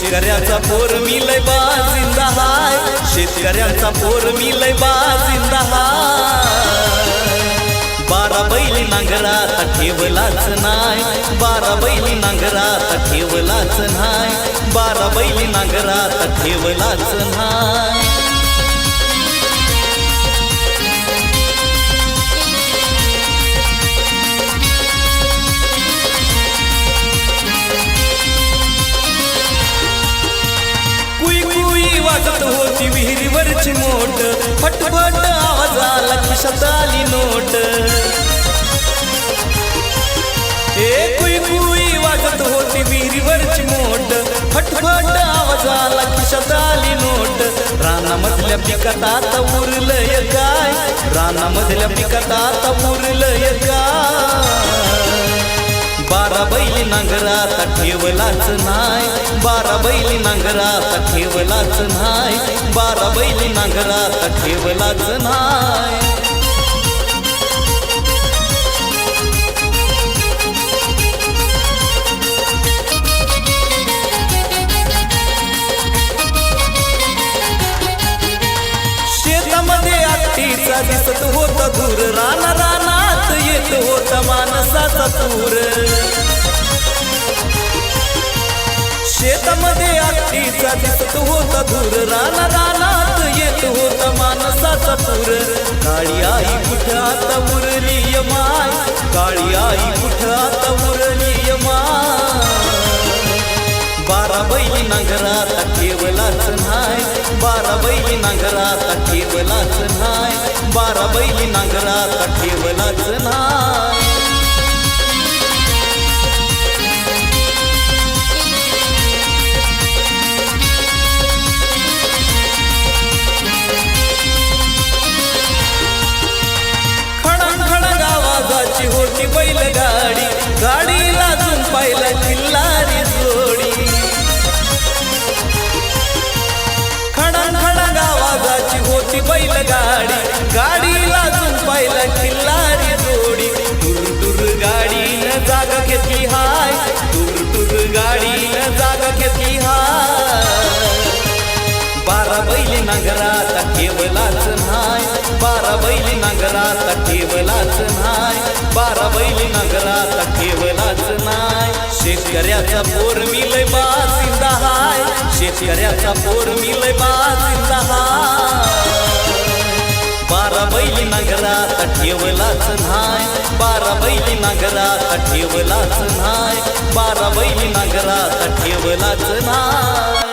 शेतकऱ्याचा पोर मी लय बाजिंदा हाय. शेतकऱ्याचा पोर मी लय बाजिंदा हाय. बारा बैली नांगरात ठेवलाच नाय बारा बैली नांगरात ठेवलाच नाय बारा बैली नांगरात ठेवलाच नाय विहिरीवरची मोट फटफट आवाज आला खिशात आली नोट. ए कुई कुई वाजत होती विहिरीवरची मोट. फटफट आवाज आला खिशात आली नोट. रानामधल्या पिकात आता उरलंय काय? रानामधल्या पिकात आता उरलंय काय? बारा बैल नांगरात ठेवलाच नाही. बारा बैली नांगरात ठेवलाच नाय बारा बैली नांगरात ठेवलाच नाय शेतामध्ये आत्तीचा दिसत होता दूर राना रानात येत होता माणसाचा दूर शेतामध्ये आठीचा दिसत होता धूर. राना रानात येत होता माणसाचा पूर. काळी आई कुठं आता उरली माय? काळी आई कुठं आता उरली बारा बैली नांगरात केवलाच नाय बारा बैली नांगरात केवलाच नाय बारा बैली नांगरात केवलाच नाय बैलगाडी गाडीला जुंपायला खिल्लारी जोडी. दूर दूर गाडीनं जागा घेतली हाय. दूर दूर गाडीनं जागा घेतली हाय. बारा बैली नांगरात केवलाच नाय बारा बैली नांगरात केवलाच नाय बारा बैली नांगरात केवलाच नाय शेतकऱ्याचा पोर मिलय बा सिंधा हाय. शेतकऱ्याचा पोर मिलय बा सिंधा हाय. बारा बैली नगरात ठेवलाच न्हाय बारा बैली नगरात ठेवलाच न्हाय बारा बैली नगरात ठेवलाच न्हाय